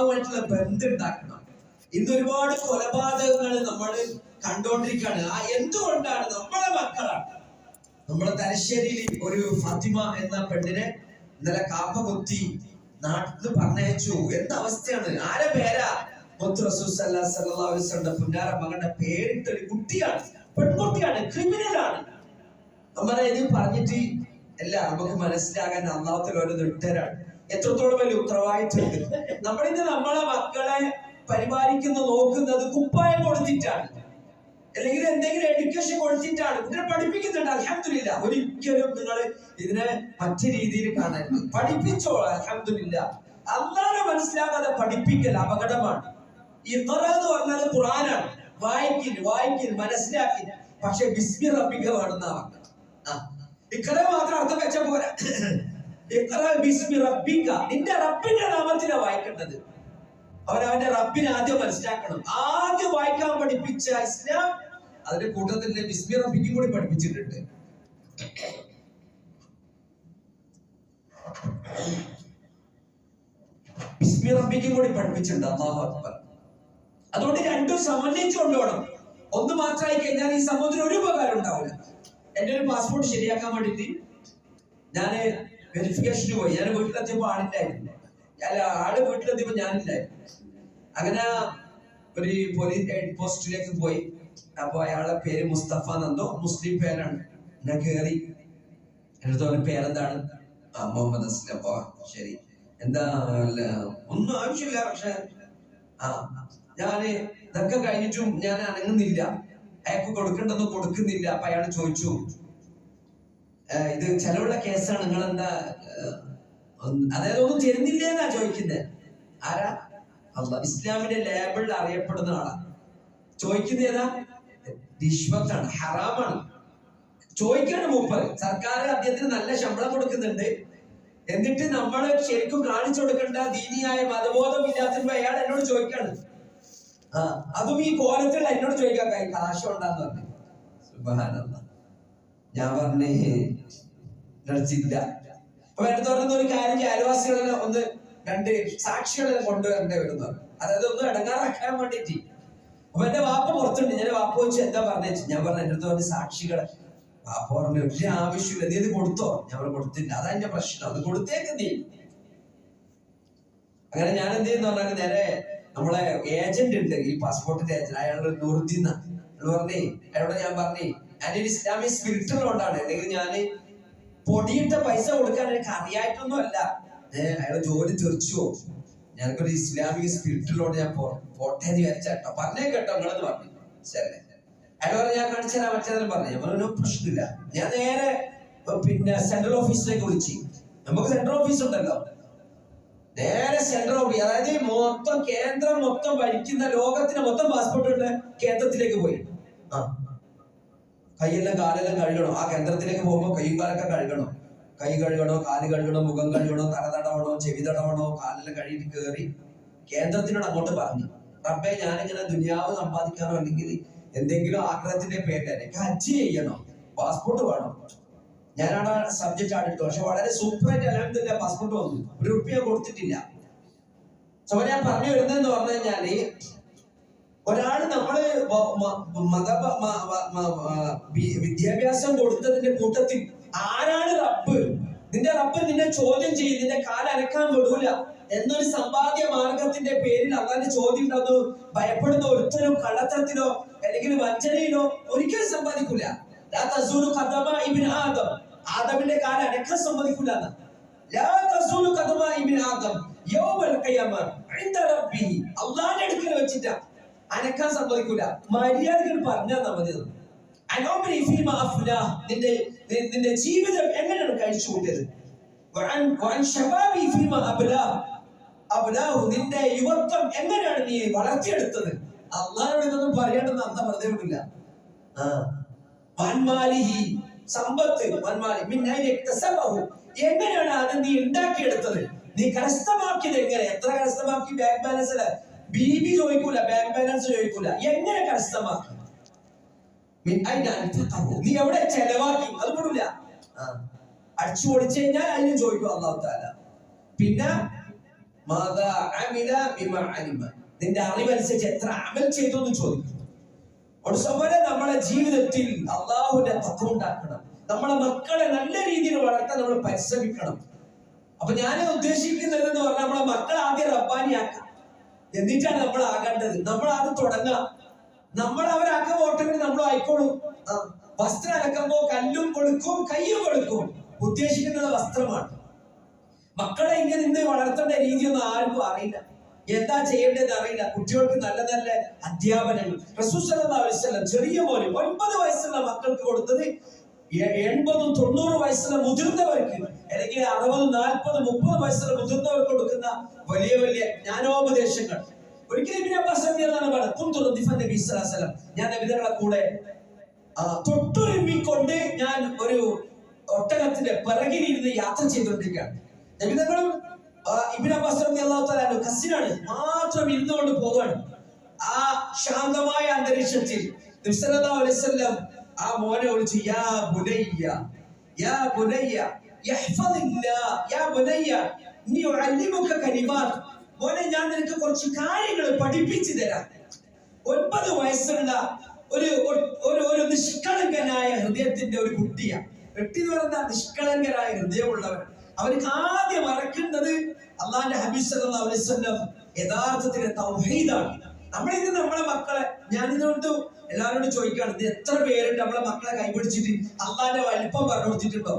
അള്ളാഹുമായിട്ടുള്ള ബന്ധം ഉണ്ടാക്കണം ഇന്ന് ഒരുപാട് കൊലപാതകങ്ങൾ നമ്മൾ കണ്ടോണ്ടിരിക്കുകയാണ്. ആ എന്തുകൊണ്ടാണ് നമ്മളെ മക്കളാണ്? നമ്മളെ തലശ്ശേരിയിൽ ഒരു ഫാത്തിമ എന്ന പെണ്ണിനെ ഇന്നലെ കാപ്പ കുത്തി നാട്ടിൽ പറഞ്ഞയച്ചു. എന്ത അവസ്ഥയാണ്? ആരെ പേരാ? പുന്നാര കുട്ടിയാണ്. പെൺകുട്ടിയാണ് ക്രിമിനലാണ്. പറഞ്ഞിട്ട് മനസ്സിലാകാൻ ഒരു നിട്ടരാണ് എത്രത്തോളം വലിയ ഉത്തരവാദിത്വമുണ്ട് നമ്മളിന്ന് നമ്മളെ മക്കളെ പരിപാലിക്കുന്ന നോക്കുന്നത് കുപ്പായം കൊടുത്തിട്ടാണ്. അല്ലെങ്കിൽ എന്തെങ്കിലും എഡ്യൂക്കേഷൻ കൊടുത്തിട്ടാണ്. ഇതിനെ പഠിപ്പിക്കുന്നുണ്ട് അലഹമില്ല ഒരിക്കലും നിങ്ങൾ ഇതിനെ മറ്റു രീതിയിൽ കാണരുത്. പഠിപ്പിച്ചോ അലഹമില്ല അന്നാലെ മനസ്സിലാകാതെ പഠിപ്പിക്കൽ അപകടമാണ്. ഇത്ര എന്ന് പറഞ്ഞാൽ ഖുറാനാണ് വായിക്കിൽ വായിക്കിൽ മനസ്സിലാക്കി പക്ഷെ ബിസ്മി റബ്ബിക്ക വേണമെന്നാ പറഞ്ഞത് മാത്രം അർത്ഥം വെച്ച പോരാ. നിന്റെ റബ്ബിന്റെ നാമത്തിന വായിക്കേണ്ടത്. അവൻ അവന്റെ റബ്ബിനെ ആദ്യം മനസ്സിലാക്കണം. ആദ്യം വായിക്കാൻ പഠിപ്പിച്ച ഇസ്ലാം അതിന്റെ കൂട്ടത്തിൽ ബിസ്മി റബ്ബിക്കും കൂടി പഠിപ്പിച്ചിട്ടുണ്ട്. ബിസ്മി റബ്ബിക്കും കൂടി പഠിപ്പിച്ചിട്ടുണ്ട്. അള്ളാഹു അക്ബർ. അതുകൊണ്ട് രണ്ടും സമന്വയിച്ചു കൊണ്ടുപോകണം ഒന്ന് മാത്രമായി കഴിഞ്ഞാൽ ഈ സമൂഹത്തിന് ഒരു ഉപകാരം ഉണ്ടാവില്ല. എന്റെ ഒരു പാസ്പോർട്ട് ശരിയാക്കാൻ വേണ്ടിയിട്ട് ഞാൻ വെരിഫിക്കേഷന് പോയി. ഞാൻ വീട്ടിലെത്തിയപ്പോ ആളില്ലായിരുന്നു അല്ല ആൾ വീട്ടിലെത്തിയപ്പോ ഞാനില്ലായിരുന്നു അങ്ങനെ ഒരു പോലീസ് ഹെഡ് പോസ്റ്റിലേക്ക് പോയി. അപ്പൊ അയാളെ പേര് മുസ്തഫ നന്ദോ. മുസ്ലിം പേരാണ്. ഞാൻ കേറി. എന്നിട്ട് പേരെന്താണ്? മുഹമ്മദ് അസ്ലം. ഓ ശരി. എന്താ ഒന്നും ആവശ്യമില്ല പക്ഷെ ആ ഞാൻ ഇതൊക്കെ കഴിഞ്ഞിട്ടും ഞാൻ അനങ്ങുന്നില്ല. അയാൾക്ക് കൊടുക്കേണ്ടതൊന്നും കൊടുക്കുന്നില്ല. അപ്പൊ അയാൾ ചോദിച്ചു. "ഏ, ഇത് ചെലവുള്ള കേസാണ്. നിങ്ങൾ എന്താ അതായത് ഒന്നും തരുന്നില്ല എന്നാ ചോദിക്കുന്നത് ആരാ? അല്ല ഇസ്ലാമിന്റെ ലേബിളിൽ അറിയപ്പെടുന്ന ആളാ. ചോദിക്കുന്നത് ഏതാ? റിഷ്വത്താണ് ഹറാമാണ്. ചോദിക്കാണ് മൂപ്പർ സർക്കാർ അദ്ദേഹത്തിന് നല്ല ശമ്പളം കൊടുക്കുന്നുണ്ട്. എന്നിട്ട് നമ്മൾ ശരിക്കും കാണിച്ചു കൊടുക്കേണ്ട ദീനിയായ മതബോധം ഇല്ലാത്തപ്പോ അയാൾ എന്നോട് ചോദിക്കാണ്. അതും ഈ കോലത്തിൽ എന്നോട് ചോദിക്കാൻ കാശം ഉണ്ടാന്ന് പറഞ്ഞു. ഞാൻ പറഞ്ഞേ നടിച്ചില്ല അപ്പൊ പറയുന്ന ഒരു കാര്യം അയൽവാസികളെ ഒന്ന് രണ്ട് സാക്ഷികളെ കൊണ്ടുവരേണ്ടി വരുന്നു അതായത് ഒന്ന് ഇടങ്ങാറാക്കാൻ വേണ്ടിട്ട് അപ്പൊ എന്റെ വാപ്പ പുറത്തുണ്ട്. ഞാൻ വാപ്പ വെച്ച് എന്താ പറഞ്ഞു? ഞാൻ പറഞ്ഞു എന്റെ അടുത്ത് സാക്ഷികളെ. വാപ്പ പറഞ്ഞു ഒരു ആവശ്യമില്ല. നീ ഇത് കൊടുത്തോ? ഞാൻ പറഞ്ഞു കൊടുത്തില്ല. അതാ എന്റെ പ്രശ്നം. അത് കൊടുത്തേക്ക് നീ. അങ്ങനെ ഞാൻ എന്ത് ചെയ്യുന്ന? പറഞ്ഞാൽ നേരെ നമ്മളെ ഏജന്റ് ഉണ്ട്. ഈ പാസ്പോർട്ടിന്റെ ഏജന്റ് അയാളുടെ നുറുദ്ദീന പറഞ്ഞേ അയാളോട് ഞാൻ പറഞ്ഞേ ഞാൻ ഇസ്ലാമിക സ്പിരിറ്റ് ഉള്ളതുകൊണ്ടാണ് അല്ലെങ്കിൽ ഞാൻ പൊടിയിട്ട പൈസ കൊടുക്കാൻ എനിക്ക് അറിയായിട്ടൊന്നും അല്ല. അയാൾ ജോലി തീർച്ചയോ ഞങ്ങൾക്കൊരു ഇസ്ലാമിക് സ്പിരിറ്റുള്ളതുകൊണ്ട് ഞാൻ പോട്ടെ എന്ന് വിചാരിച്ചാട്ടോ പറഞ്ഞേ കേട്ടോ നിങ്ങളെന്ന് പറഞ്ഞു. ശരി. അയാൾ പറഞ്ഞു ഞാൻ കാണിച്ചു തരാം മറ്റേതെങ്കിലും പറഞ്ഞു. ഒരു പ്രശ്നമില്ല. ഞാൻ നേരെ പിന്നെ സെൻട്രൽ ഓഫീസിലേക്ക് വിളിച്ചു. നമുക്ക് സെൻട്രൽ ഓഫീസ് ഉണ്ടല്ലോ. നേരെ സെൻട്രൽ ഓഫീസ് അതായത് മൊത്തം കേന്ദ്രം മൊത്തം ഭരിക്കുന്ന ലോകത്തിന് മൊത്തം പാസ്പോർട്ട് ഉണ്ട് കേന്ദ്രത്തിലേക്ക് പോയി. ആ. കൈയെല്ലാം കാലെല്ലാം കഴുകണം. ആ കേന്ദ്രത്തിലേക്ക് പോകുമ്പോൾ കൈയും കാലൊക്കെ കഴുകണം. കൈ കഴുകണോ കാൽ കഴുകണോ മുഖം കഴുകണോ തല തടവണോ ചെവി തടവണോ കാലെല്ലാം കഴുകിട്ട് കയറി കേന്ദ്രത്തിനോട് അങ്ങോട്ട് പറഞ്ഞു റബ്ബെ ഞാനിങ്ങനെ ദുനിയാവ് സമ്പാദിക്കാനോ അല്ലെങ്കിൽ എന്തെങ്കിലും ആഗ്രഹത്തിന്റെ പേരിൽ എനിക്ക് ഹജ്ജ് ചെയ്യണോ. പാസ്പോർട്ട് വേണം. ഞാനാണ് സബ്ജക്റ്റ് ആടിട്ടു പക്ഷെ വളരെ സൂപ്പർ സൂപ്പറായിട്ട് അലഹമില്ല പാസ്പോർട്ട് വന്നു. ഒരു റുപ്യ കൊടുത്തിട്ടില്ല. സോ ഞാൻ പറഞ്ഞു വരുന്നതെന്ന് പറഞ്ഞു കഴിഞ്ഞാൽ ഒരാൾ നമ്മൾ മത വിദ്യാഭ്യാസം കൊടുത്തതിന്റെ കൂട്ടത്തിൽ ആരാണ് റബ്ബ്? നിന്റെ റബ്ബ് നിന്നെ ചോദ്യം ചെയ്യും നിന്റെ കാലനക്കാൻ വിടൂല എന്നൊരു സമ്പാദ്യ മാർഗത്തിന്റെ പേരിൽ അള്ളാന്റെ ചോദ്യം ഉണ്ടാകുന്നു ഭയപ്പെടുന്ന ഒരുത്തരും കള്ളത്തരത്തിനോ അല്ലെങ്കിൽ വഞ്ചനയിലോ ഒരിക്കലും സമ്പാദിക്കൂല ആദം. ആദമിന്റെ കാല അനക്കാൻ സമ്മതിക്കൂല അള്ളാന്റെ അടുക്കൽ വെച്ചിട്ടാ. അനക്കാൻ സമ്മതിക്കൂല മര്യാദകൾ മതി. അനോമനി ഫീമ അഫ്ലാ. നിന്റെ നിന്റെ ജീവിതം എങ്ങനെയാണ് കഴിച്ചു കൂട്ടിയത്. നിന്റെ യുവത്വം എങ്ങനെയാണ് നീ വളർത്തിയെടുത്തത് അള്ളാഹിനോട് ഇതൊന്നും പറയണമെന്ന് അന്ന. വൻമാലിഹി. സമ്പത്ത് എങ്ങനെയാണ് അത് നീ ഉണ്ടാക്കിയെടുത്തത് നീ കരസ്ഥമാക്കിയത് എങ്ങനെ എത്ര കരസ്ഥമാക്കി ബാങ്ക് ബാലൻസ് ബീബി ചോദിക്കൂല ബാങ്ക് ബാലൻസ് ചോദിക്കൂല എങ്ങനെ കരസ്ഥമാക്കി. നീ എവിടെ ചെലവാക്കി അത് വിടില്ല അടിച്ചു പൊളിച്ചു കഴിഞ്ഞാൽ അതിനും ചോദിക്കും അള്ളാഹു പിന്നെ നിന്റെ അറിവനുസരിച്ച് എത്ര അമൽ ചെയ്തു എന്ന് ചോദിക്കും ഒടുസവരെ നമ്മളെ ജീവിതത്തിൽ അള്ളാഹുവിന്റെ തത്വം ഉണ്ടാക്കണം നമ്മളെ മക്കളെ നല്ല രീതിയിൽ വളർത്താൻ നമ്മൾ പരിശ്രമിക്കണം അപ്പൊ ഞാൻ ഉദ്ദേശിക്കുന്നത് എന്ന് പറഞ്ഞാൽ നമ്മളെ മക്കളെ ആദ്യം റബ്ബാനിയാക്കാം എന്നിട്ടാണ് നമ്മൾ ആകേണ്ടത്. നമ്മൾ ആദ്യം തുടങ്ങാം നമ്മൾ അവരാക്കാൻ പോട്ടെങ്കിൽ നമ്മൾ ആയിക്കോളും. വസ്ത്രം അലക്കുമ്പോ കല്ലും കൊടുക്കും കയ്യും കൊടുക്കും ഉദ്ദേശിക്കുന്നത് വസ്ത്രമാണ്. മക്കളെ ഇങ്ങനെ നിന്ന് വളർത്തേണ്ട രീതിയൊന്നും ആർക്കും അറിയില്ല. എന്താ ചെയ്യേണ്ടതെന്ന് അറിയില്ല. കുട്ടികൾക്ക് നല്ല നല്ല അധ്യാപനങ്ങൾ. ചെറിയ പോലെ ഒൻപത് വയസ്സുള്ള മക്കൾക്ക് കൊടുത്തത് എൺപതും തൊണ്ണൂറ് വയസ്സിലെ മുതിർന്നവർക്ക് അല്ലെങ്കിൽ അറുപത് നാൽപ്പത് മുപ്പത് വയസ്സിലെ മുതിർന്നവർക്ക് കൊടുക്കുന്ന വലിയ വലിയ ജ്ഞാനോപദേശങ്ങൾ. ഒരിക്കലും ഇബിൻ അബ്ബാസ് റളിയല്ലാഹു അൻഹു പറഞ്ഞു "കുന്തു റദിഫൻ നബി സ്വല്ലല്ലാഹു ഞാൻ കൂടെ തൊട്ടുരുമ്മിക്കൊണ്ട് ഞാൻ ഒരു ഒട്ടകത്തിന്റെ പിറകിലിരുന്ന് യാത്ര ചെയ്തുകൊണ്ടിരിക്കുകയാണ്. നബിതങ്ങളും ഇബിൻ അബ്ബാസ് തആല കസിനാണ്. മാത്രം ഇരുന്നുകൊണ്ട് പോവുകയാണ്. ആ ശാന്തമായ അന്തരീക്ഷത്തിൽ നബി അലൈഹി വസല്ലം ആ മോനെ വിളിച്ച് യാ ബുനയ്യ യാ ബുനയ്യ മോനെ ഞാൻ നിനക്ക് കുറച്ച് കാര്യങ്ങൾ പഠിപ്പിച്ചു തരാം. ഒൻപത് വയസ്സുള്ള ഒരു ഒരു നിഷ്കളങ്കനായ ഹൃദയത്തിന്റെ ഒരു കുട്ടിയാ. വെട്ടി എന്ന് പറയുന്ന നിഷ്കളങ്കരായ ഹൃദയമുള്ളവർ അവർക്ക് ആദ്യം അറക്കുന്നത് അള്ളാന്റെ ഹബീസ് വസല്ലം യഥാർത്ഥത്തിൽ തൗഹീദാണ്. നമ്മളിന്ന് നമ്മളെ മക്കളെ ഞാനിതുകൊണ്ട് എല്ലാവരോടും ചോദിക്കുകയാണ് ഇത് എത്ര പേരുണ്ട് നമ്മളെ മക്കളെ കൈപിടിച്ചിട്ട്? അള്ളാന്റെ വലിപ്പം പറഞ്ഞു കൊടുത്തിട്ടുണ്ടോ?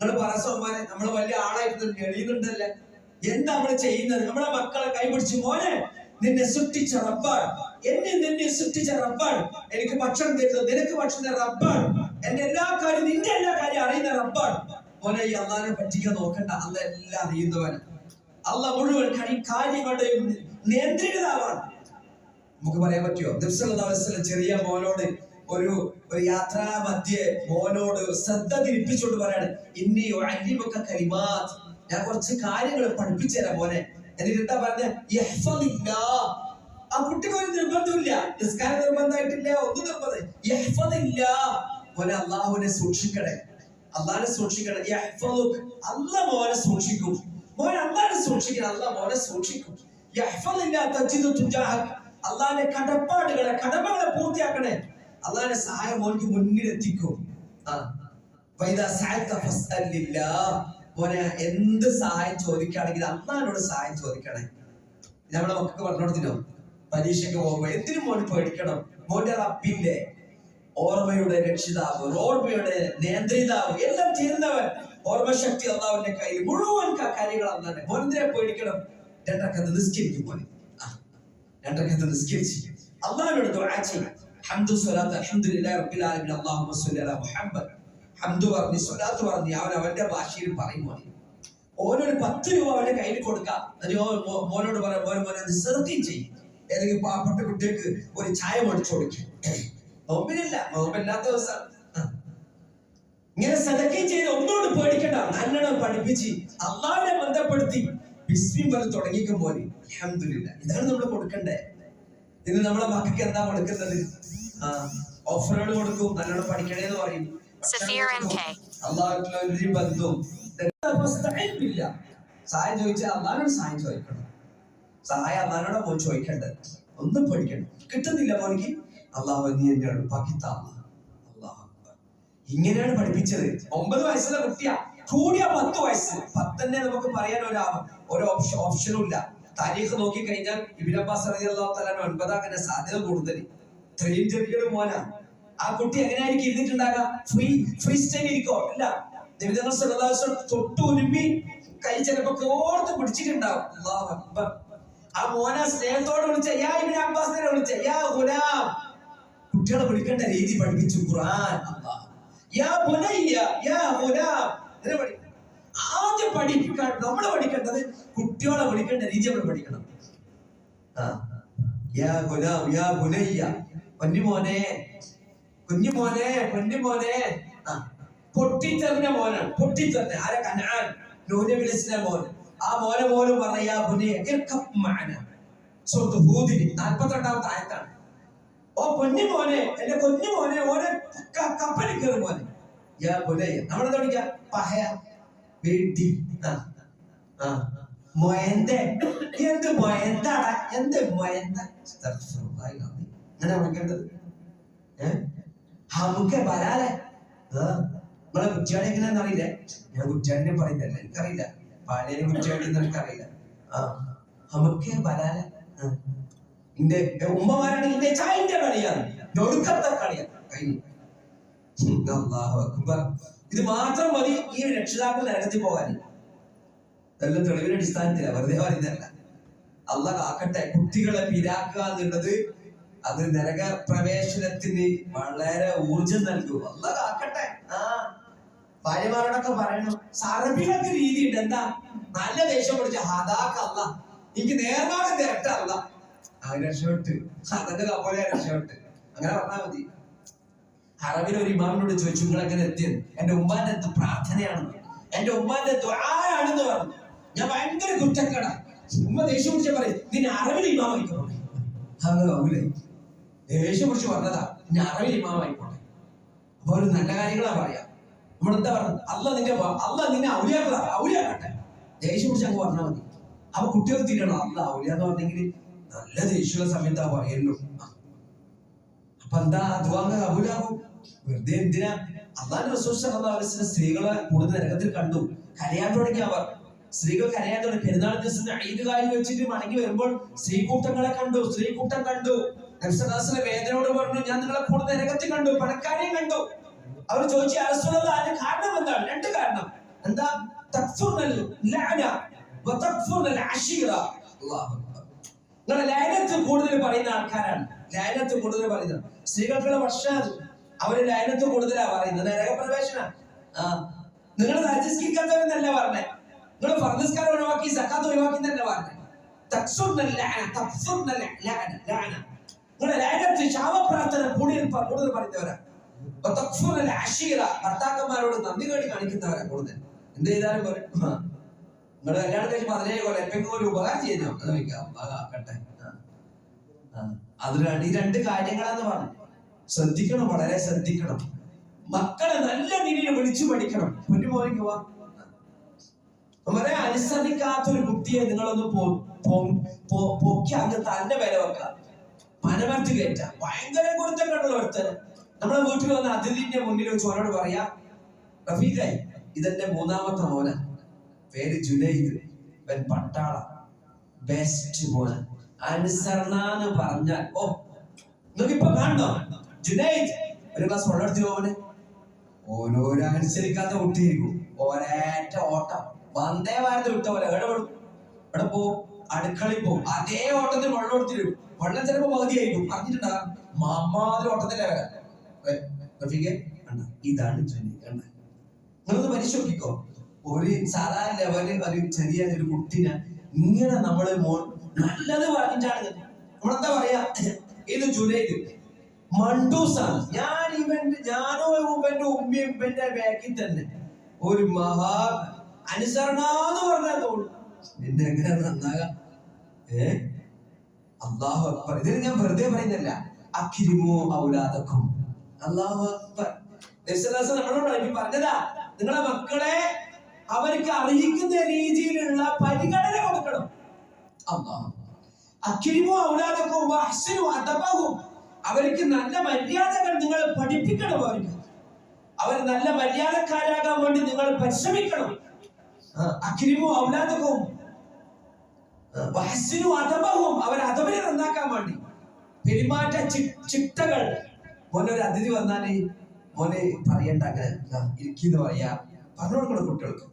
നിങ്ങൾ പറ സോമാനെ നമ്മൾ വലിയ ആളായിട്ട് എളിയുന്നുണ്ടല്ലേ എന്താ നമ്മൾ ചെയ്യുന്നത്? നമ്മളെ മക്കളെ കൈപിടിച്ച് മോനെ നിന്നെ സൃഷ്ടിച്ച റബ്ബാണ്. എന്നെ നിന്നെ സൃഷ്ടിച്ച റബ്ബാണ്. എനിക്ക് ഭക്ഷണം തരുന്നത് നിനക്ക് ഭക്ഷണം റബ്ബാണ്. എന്റെ എല്ലാ കാര്യം നിന്റെ എല്ലാ കാര്യം അറിയുന്ന റബ്ബാണ്. മോനെ ഈ അള്ളാനെ പറ്റിക്കാൻ നോക്കണ്ട. അല്ല എല്ലാം അറിയുന്നവൻ അല്ല മുഴുവൻ കാര്യങ്ങളുടെ നിയന്ത്രിതാവാണ്. നമുക്ക് പറയാൻ പറ്റുമോ? ദിവസം ചെറിയ മോനോട് ഒരു ഒരു യാത്രാ മധ്യേ മോനോട് ശ്രദ്ധ തിരിപ്പിച്ചുകൊണ്ട് പറയാണ് ഇന്നി അല്ലിമൊക്കെ കലിമാത് ഞാൻ കുറച്ച് കാര്യങ്ങൾ പഠിപ്പിച്ചു തരാം മോനെ. എന്നിട്ട് എന്താ പറഞ്ഞ? ആ കുട്ടിക്ക് ഒരു നിർബന്ധമില്ല നിസ്കാര നിർബന്ധമായിട്ടില്ല ഒന്നും നിർബന്ധമില്ല. മോനെ അള്ളാഹുവിനെ സൂക്ഷിക്കണേ. അള്ളാഹിനെ സൂക്ഷിക്കണേ. അല്ല മോനെ സൂക്ഷിക്കും. മോനെ അള്ളാഹിനെ സൂക്ഷിക്കണം. അല്ല മോനെ സൂക്ഷിക്കും. അള്ളാഹിന്റെ കടപ്പാടുകളെ കടമകളെ പൂർത്തിയാക്കണേ. അള്ളാഹിന്റെ സഹായം മോനിക്ക് മുന്നിലെത്തിക്കും. മോനെ എന്ത് സഹായം ചോദിക്കുകയാണെങ്കിൽ അള്ളാഹിനോട് സഹായം ചോദിക്കണേ. നമ്മളെ മക്കൾക്ക് പറഞ്ഞു കൊടുത്തിനോ പരീക്ഷയ്ക്ക് പോകുമ്പോ എന്തിനും മോന് പേടിക്കണം. മോന്റെ റബ്ബിന്റെ ഓർമ്മയുടെ രക്ഷിതാവ് ഓർമ്മയുടെ നിയന്ത്രിതാവ് എല്ലാം ചെയ്യുന്നവൻ. ഓർമ്മശക്തി അള്ളാവിന്റെ കയ്യിൽ മുഴുവൻ കാര്യങ്ങൾ അന്നാണ് മോനെന്തിനെ പേടിക്കണം? രണ്ടക്കത്ത് നിസ്കരിക്കും മോനെ. രണ്ടക്കത്ത് നിസ്കരിച്ച് അള്ളാഹിനോട് ദുആ ചെയ്യും. ഹംദു സ്വലാത്ത് അൽഹംദുലില്ലാഹി റബ്ബിൽ ആലമീൻ. അല്ലാഹുമ്മ സ്വല്ലി അലാ മുഹമ്മദ്. ഹംദു പറഞ്ഞു സ്വലാത്ത് പറഞ്ഞു അവൻ അവന്റെ ഭാഷയിൽ പറയും മോനെ. ഓനൊരു പത്ത് രൂപ അവന്റെ കയ്യിൽ കൊടുക്കാം. മോനോട് പറയാം മോനെ മോനെ അത് സെർത്തിയും ചെയ്യും. ഏതെങ്കിലും പാവപ്പെട്ട കുട്ടികൾക്ക് ഒരു ചായ മേടിച്ചു കൊടുക്കും. നോമ്പിനില്ല നോമ്പില്ലാത്ത ദിവസം. ഇങ്ങനെ സദക്കയും ചെയ്ത് ഒന്നുകൊണ്ട് പേടിക്കണ്ട. നല്ലോണം പഠിപ്പിച്ച് അള്ളാഹിനെ ബന്ധപ്പെടുത്തി. ബിസ്മി പോലെ തുടങ്ങിക്കും പോലെ അലഹമില്ല ഇതാണ് നമ്മൾ കൊടുക്കണ്ടേ? ഇന്ന് നമ്മളെ മക്കൾക്ക് എന്താ കൊടുക്കുന്നത്? ഓഫറുകൾ കൊടുക്കും നല്ലോണം പഠിക്കണേന്ന് പറയും. അള്ളാഹുള്ള ഒരു ബന്ധവും. ഇല്ല സഹായം ചോദിച്ചാൽ അള്ളാഹിനോട് സഹായം ചോദിക്കണം. സഹായം അള്ളാഹിനോട് മോൻ ചോദിക്കേണ്ടത് ഒന്നും പഠിക്കണം കിട്ടുന്നില്ല മോനിക്ക്. അള്ളാഹു നീ എന്നെ എളുപ്പാക്കി താ. അള്ളാഹു. ഇങ്ങനെയാണ് പഠിപ്പിച്ചത്. ഒമ്പത് വയസ്സുള്ള കുട്ടിയാ. കൂടിയ പത്ത് വയസ്സ്. പത്തന്നെ നമുക്ക് പറയാൻ ഒരു ഒരു ഓപ്ഷൻ ഓപ്ഷനും ഇല്ല. താരീഖ് നോക്കി കഴിഞ്ഞാൽ ഇബിൻ അബ്ബാസ് റളിയല്ലാഹു തആല ഒൻപതാക്കുന്ന സാധ്യത കൂടുതൽ ഇത്രയും ചെറിയൊരു മോനാ. ആ കുട്ടി എങ്ങനെയായിരിക്കും ഇരുന്നിട്ടുണ്ടാകാം ഫ്രീ ഫ്രീ സ്റ്റൈൽ ഇരിക്കോ? ഇല്ല. അലൈഹി തൊട്ട് ഉരുമ്മി കൈ ചിലപ്പോ കോർത്ത് പിടിച്ചിട്ടുണ്ടാവും. അല്ലാഹു അക്ബർ. ആ മോനെ സ്നേഹത്തോടെ വിളിച്ച യാ ഇബിൻ അബ്ബാസിനെ വിളിച്ച യാ ഗുലാം. കുട്ടികളെ വിളിക്കേണ്ട രീതി പഠിപ്പിച്ചു ഖുർആൻ. അല്ലാഹ്. യാ ബുനയ്യ യാ ഗുലാം. പഠി- ആദ്യം പഠിപ്പിക്കാൻ നമ്മൾ പഠിക്കേണ്ടത് കുട്ടികളെ പഠിക്കേണ്ട രീതി നമ്മൾ പഠിക്കണം. ആ യാ യാ പൊന്നുമോനെ കുഞ്ഞുമോനെ പൊന്നുമോനെ. ആ പൊട്ടിത്തെറിഞ്ഞ മോനാണ്. പൊട്ടിച്ചെറിഞ്ഞ ആരെ കനാൻ നബി അലൈഹി മോൻ. ആ മോനെ മോനും പറഞ്ഞ യാ സൂറത്ത് ഹൂദിൽ 42ാമത്തെ ആയത്താണ്. ഓ പൊന്നു മോനെ എന്റെ കുഞ്ഞു മോനെ ഓനെ ക- കപ്പലിൽ കയറി മോനെ. യാ ബുനയ്യ നമ്മളെന്താ വിളിക്കുക പഹയ. വെടി ആ. ആ. മൊയന്റെ എന്ത് മൊയന്താടാ? എന്ത് മൊയന്ത. അങ്ങനെ വിളിക്കേണ്ടത്. ഏഹ് നമുക്ക് വരാലെ നിങ്ങളെ കുറ്റിയാടി എങ്ങനെയാണെന്ന് അറിയില്ലേ? ഞാൻ കുറ്റിയാടിനെ പറയുന്നില്ല. എനിക്കറിയില്ല. പാലേനെ കുറ്റിയാടി എന്ന് എനിക്കറിയില്ല. ആ. നമുക്ക് വരാലെ. ഇന്റെ ഉമ്മമാരാണ് ഇന്റെ ചായന്റെ കളിയാണ് ഒടുക്കത്തെ കളിയാണ് കഴിഞ്ഞു. ഇത് മാത്രം മതി ഈ രക്ഷിതാക്കൾ നരകത്തിൽ പോകാൻ. എല്ലാം തെളിവിന്റെ അടിസ്ഥാനത്തില. വെറുതെ പറയുന്നതല്ല. അല്ല കാക്കട്ടെ കുട്ടികളെ പിരാക്കുക എന്നുള്ളത് അത് നരക പ്രവേശനത്തിന് വളരെ ഊർജം നൽകും. അല്ല കാക്കട്ടെ. ആ ഭാര്യമാരോടൊക്കെ പറയണം. സർബികളൊക്കെ രീതിയുണ്ട്. എന്താ? നല്ല ദേഷ്യം പിടിച്ച ഹതാക്കല്ല എനിക്ക് നേർമാർഗം തിരട്ടല്ല ആ രക്ഷപ്പെട്ട്. അതൊക്കെ പോലെ രക്ഷപ്പെട്ട്. അങ്ങനെ പറഞ്ഞാൽ മതി. അറബിൽ ഒരു ഇമാമിനോട് ചോദിച്ചു നിങ്ങൾ എങ്ങനെ എത്തിയത് എന്റെ ഉമ്മാന്റെ അടുത്ത് പ്രാർത്ഥനയാണെന്ന് എന്റെ ഉമ്മാന്റെ ദ്വാരാണെന്ന് പറഞ്ഞു. ഞാൻ ഭയങ്കര കുറ്റക്കട. ഉമ്മ ദേഷ്യം പിടിച്ച പറയും നിന്നെ അറബിൽ ഇമാമായിക്കോട്ടെ. ആവൂലേ ദേഷ്യം പിടിച്ച് പറഞ്ഞതാ നിന്നെ അറബിൽ ഇമാമായിക്കോട്ടെ. അപ്പൊ ഒരു നല്ല കാര്യങ്ങളാ പറയാ. നമ്മളെന്താ പറഞ്ഞത് അല്ല നിന്റെ അല്ല നിന്നെ ഔലിയാക്കളാ ഔലിയാക്കട്ടെ. ദേഷ്യം പിടിച്ച് അങ്ങ് പറഞ്ഞാൽ മതി. അപ്പൊ കുട്ടികൾ തിരിയണം അല്ല ഔലിയ എന്ന് പറഞ്ഞെങ്കിൽ നല്ല ദേഷ്യമുള്ള സമയത്താ പറയുള്ളൂ അപ്പൊ എന്താ അതുവാങ്ങ കബൂലാകും വെറുതെ എന്തിനാ? അള്ളാന്റെ വസല്ലം സ്ത്രീകളെ കൂടുതൽ നരകത്തിൽ കണ്ടു. കരയാൻ തുടങ്ങി അവർ. സ്ത്രീകൾ കരയാൻ തുടങ്ങി പെരുന്നാൾ ദിവസം കാലിൽ വെച്ചിട്ട് മടങ്ങി വരുമ്പോൾ സ്ത്രീ കൂട്ടങ്ങളെ കണ്ടു. സ്ത്രീ കൂട്ടം കണ്ടു നബ്സലാസിലെ വേദനയോട് പറഞ്ഞു ഞാൻ നിങ്ങളെ കൂടുതൽ നരകത്തിൽ കണ്ടു പണക്കാരെയും കണ്ടു. അവർ ചോദിച്ചു അറസ്വലത അതിന് കാരണം എന്താണ്? രണ്ട് കാരണം. എന്താ? കൂടുതൽ പറയുന്ന ആൾക്കാരാണ്. ലൈനത്ത് കൂടുതൽ പറയുന്നത് സ്ത്രീകൾക്കുള്ള വർഷം അവർ ലൈനത്ത് കൂടുതലാ പറയുന്നത്. നരകപ്രവേശന. ആ നിങ്ങൾ തജിസ്കിക്കാത്തവരെന്നല്ല പറഞ്ഞേ. നിങ്ങൾ ഫർദസ്കാരം ഒഴിവാക്കി സക്കാത്ത് ഒഴിവാക്കി തന്നെ പറഞ്ഞേ തക്സുർനൽ ലഅന തക്സുർനൽ ലഅന ലഅന നിങ്ങളെ ലയനത്ത് ശാപപ്രാർത്ഥന കൂടുതൽ കൂടുതൽ പറയുന്നവരാ. ഭർത്താക്കന്മാരോട് നന്ദി കേടി കാണിക്കുന്നവരാ കൂടുതൽ. എന്ത് ചെയ്താലും പറയും നിങ്ങളുടെ കല്യാണം കഴിച്ച് പതിനേഴ് കൊല്ലം എപ്പോഴും ഒരു ഉപകാരം ചെയ്യുന്നോ അത് വെക്കാം ആകട്ടെ രണ്ട് കാര്യങ്ങളാന്ന് പറഞ്ഞു. ശ്രദ്ധിക്കണം വളരെ ശ്രദ്ധിക്കണം. മക്കളെ നല്ല രീതിയിൽ വിളിച്ചു പഠിക്കണം. പൊന്നുപോയിക്ക് വാ. വളരെ അനുസരിക്കാത്ത ഒരു കുട്ടിയെ നിങ്ങളൊന്ന് പൊക്കി അങ്ങ് തന്റെ വില വെക്ക പനമരത്ത് കയറ്റ. ഭയങ്കര കുരുത്തം നമ്മളെ വീട്ടിൽ വന്ന അതിഥിന്റെ മുന്നിൽ വെച്ച് ഓരോട് പറയാ റഫീഖായി ഇതെന്റെ മൂന്നാമത്തെ മോന. പേര് ജുനൈദ്. ഇവൻ പട്ടാള. ബെസ്റ്റ് മോന. അനുസരണ പറഞ്ഞാൽ ഓ നിങ്ങൾക്ക് ഇപ്പൊ കാണണോ ജുനൈദ് ഒരു ക്ലാസ് വെള്ളമെടുത്ത് പോവനെ ഓരോരോ അനുസരിക്കാത്ത കുട്ടിയായിരിക്കും. ഒരേറ്റ ഓട്ടം. വന്ദേ ഭാരത് വിട്ട പോലെ ഇടപെടും. വിടും ഇവിടെ പോവും അടുക്കളയിൽ പോവും അതേ ഓട്ടത്തിൽ വെള്ളം എടുത്തിരും വെള്ളം ചിലപ്പോ പകുതിയായിരിക്കും. പറഞ്ഞിട്ടുണ്ടാ? മാമാതിരി ഓട്ടത്തിലെ? ഇതാണ് നിങ്ങളൊന്ന് പരിശോധിക്കോ. ഒരു സാധാരണ ലെവലിൽ ഒരു ചെറിയ ഒരു കുട്ടിനെ ഇങ്ങനെ നമ്മൾ മോൻ നല്ലത് പറഞ്ഞിട്ടാണ്. നമ്മളെന്താ പറയാ? ഇത് ജുനൈദ്. മണ്ടൂസാണ്. ഞാൻ ഇവന്റെ ഞാനോ ഇവന്റെ ഉമ്മയും ഇവന്റെ ബാക്കിൽ തന്നെ. ഒരു മഹാ അനുസരണാന്ന് പറഞ്ഞാൽ തോന്നുന്നു. നിന്നെ എങ്ങനെ നന്നാകാം? ഏ? അള്ളാഹു അക്ബർ. ഇതിന് ഞാൻ വെറുതെ പറയുന്നില്ല. അഖിരിമോ ഔലാദക്കും. അള്ളാഹു അക്ബർ. നമ്മളോട് എനിക്ക് പറഞ്ഞതാ നിങ്ങളെ മക്കളെ അവർക്ക് അർഹിക്കുന്ന രീതിയിലുള്ള പരിഗണന കൊടുക്കണം. അള്ളാഹു അഖിരിമോ ഔലാദക്കും അദബഹും. അവർക്ക് നല്ല മര്യാദകൾ നിങ്ങൾ പഠിപ്പിക്കണം അവർക്ക്. അവർ നല്ല മര്യാദക്കാരാകാൻ വേണ്ടി നിങ്ങൾ പരിശ്രമിക്കണം. അഖിലിമോ ഔലാദകവും വഹസിനു അധമവും അവർ അധമനെ നന്നാക്കാൻ വേണ്ടി. പെരുമാറ്റ ചിട്ടകൾ. മോനെ ഒരു അതിഥി വന്നാൽ മോനെ പറയണ്ട ഇരിക്കുന്നു പറയാ. പറഞ്ഞു കൊടുക്കണം കുട്ടികൾക്ക്.